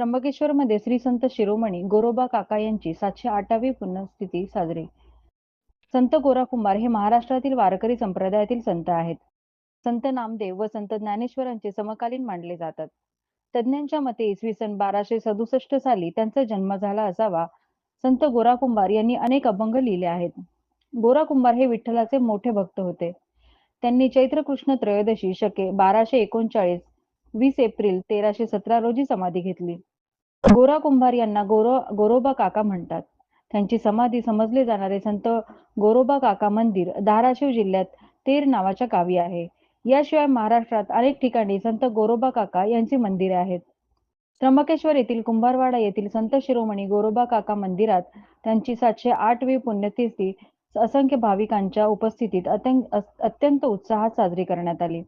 त्र्यंबकेश्वर मध्ये श्री संत शिरोमणी गोरोबा काका यांची सातशे आठावी पुण्यस्थिती साजरी. संत गोरा कुंभार हे महाराष्ट्रातील वारकरी संप्रदायातील संत आहेत. संत नामदेव व संत ज्ञानेश्वरांचे समकालीन मानले जातात. तज्ञांच्या मते इसवी सन बाराशे सदुसष्ट साली त्यांचा जन्म झाला असावा. संत गोरा कुंभार यांनी अनेक अभंग लिहिले आहेत. गोरा कुंभार हे विठ्ठलाचे मोठे भक्त होते. त्यांनी चैत्र कृष्ण त्रयोदशी शके बाराशे एकोणचाळीस वीस एप्रिल तेराशे सतरा रोजी समाधी घेतली. गोरा कुंभार यांना गोरो गोरोबा काका म्हणतात. त्यांची समाधी समजले जाणारे संत गोरोबा काका मंदिर धाराशिव जिल्ह्यात तेर नावाच्या गावी आहे. याशिवाय महाराष्ट्रात अनेक ठिकाणी संत गोरोबा काका यांची मंदिरे आहेत. त्र्यंबकेश्वर येथील कुंभारवाडा येथील संत शिरोमणी गोरोबा काका मंदिरात त्यांची सातशे आठवी पुण्यतिथी असंख्य भाविकांच्या उपस्थितीत अत्यंत उत्साहात साजरी करण्यात आली.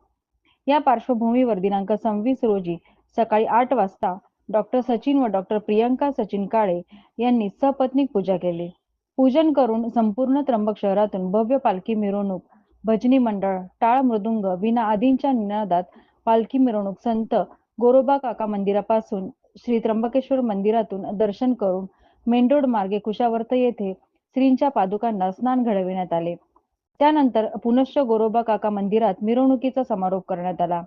या पार्श्वभूमीवर दिनांक सव्वीस रोजी सकाळी आठ वाजता डॉक्टर सचिन व डॉक्टर प्रियंका सचिन काळे यांनी सपत्नीक पूजा केली. पूजन करून संपूर्ण त्र्यंबक शहरातून भव्य पालखी मिरवणूक भजनी मंडळ टाळ मृदुंग विना आदींच्या निनादात पालखी मिरवणूक संत गोरोबा काका मंदिरापासून श्री त्र्यंबकेश्वर मंदिरातून दर्शन करून मेंढोड मार्गे कुशावर्त येथे श्रींच्या पादुकांना स्नान घडविण्यात आले. त्यानंतर पुनश्च गोरोबा काका मंदिरात मिरवणुकीचा समारोप करण्यात आला.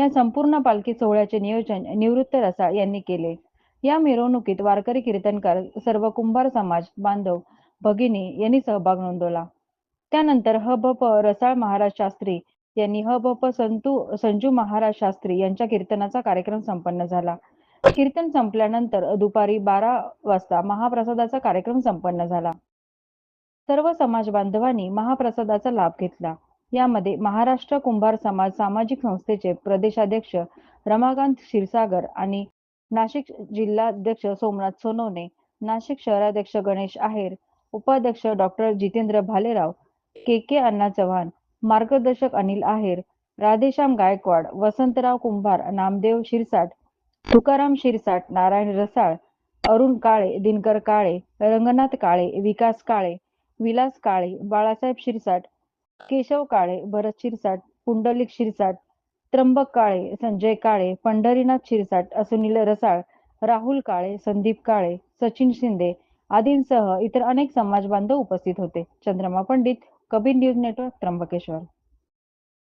या संपूर्ण पालखी सोहळ्याचे नियोजन निवृत्त रसाळ यांनी केले. या मिरवणुकीत वारकरी कीर्तनकार सर्व कुंभार समाज बांधव भगिनी यांनी सहभाग नोंदवला. त्यानंतर ह भ प रसाळ महाराज शास्त्री यांनी ह भ प संतू संजू महाराज शास्त्री यांच्या कीर्तनाचा कार्यक्रम संपन्न झाला. कीर्तन संपल्यानंतर दुपारी बारा वाजता महाप्रसादाचा कार्यक्रम संपन्न झाला. सर्व समाज बांधवांनी महाप्रसादाचा लाभ घेतला. यामध्ये महाराष्ट्र कुंभार समाज सामाजिक संस्थेचे प्रदेशाध्यक्ष रमाकांत क्षीरसागर आणि नाशिक जिल्हाध्यक्ष सोमनाथ सोनवणे नाशिक शहराध्यक्ष गणेश आहेर उपाध्यक्ष doctor Jitendra Bhalerao K K Anna Chavan मार्गदर्शक अनिल आहेर राधेश्याम गायकवाड वसंतराव कुंभार नामदेव शिरसाट तुकाराम शिरसाट नारायण रसाळ अरुण काळे दिनकर काळे रंगनाथ काळे विकास काळे विलास काळे बाळासाहेब शिरसाट केशव काळे भरत शिरसाट पुंडलिक शिरसाट त्र्यंबक काळे संजय काळे पंढरीनाथ शिरसाट सुनील रसाळ राहुल काळे संदीप काळे सचिन शिंदे आदींसह इतर अनेक समाज बांधव उपस्थित होते. Chandrama Pandit Kabir news network Trimbakeshwar.